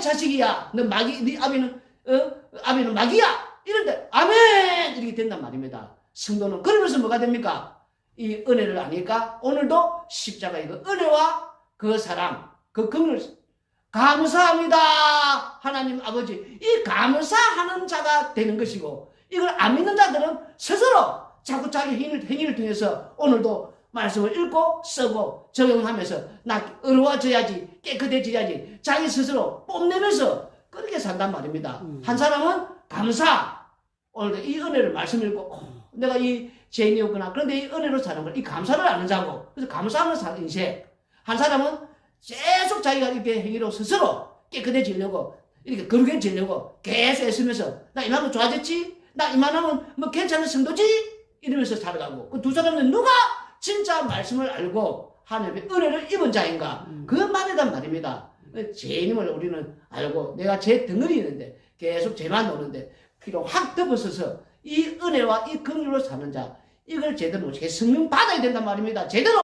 자식이야. 너 마귀, 네 아비는, 어? 아비는 마귀야. 이런데, 아멘! 이렇게 된단 말입니다. 성도는 그러면서 뭐가 됩니까? 이 은혜를 아니까 오늘도 십자가 이거 은혜와 그 사랑, 그 긍을 감사합니다. 하나님 아버지. 이 감사하는 자가 되는 것이고 이걸 안 믿는 자들은 스스로 자꾸 자기 행위를, 행위를 통해서 오늘도 말씀을 읽고 쓰고 적용하면서 나 의로워져야지 깨끗해져야지 자기 스스로 뽐내면서 그렇게 산단 말입니다. 음. 한 사람은 감사. 오늘도 이 은혜를 말씀 읽고 어, 내가 이 죄인이었구나. 그런데 이 은혜로 사는 걸 이 감사를 아는 자고 그래서 감사하는 사- 인생. 한 사람은 계속 자기가 이렇게 행위로 스스로 깨끗해지려고 이렇게 거룩해지려고 계속 애쓰면서 나 이만큼 좋아졌지? 나 이만하면 뭐 괜찮은 성도지? 이러면서 살아가고 그 두 사람은 누가 진짜 말씀을 알고 하나님의 은혜를 입은 자인가 음. 그 말이란 말입니다. 죄인임을 우리는 알고 내가 죄 덩어리 있는데 계속 죄만 노는데 피로 확 덮어서서 이 은혜와 이 긍휼로 사는 자 이걸 제대로 제 성령 받아야 된단 말입니다. 제대로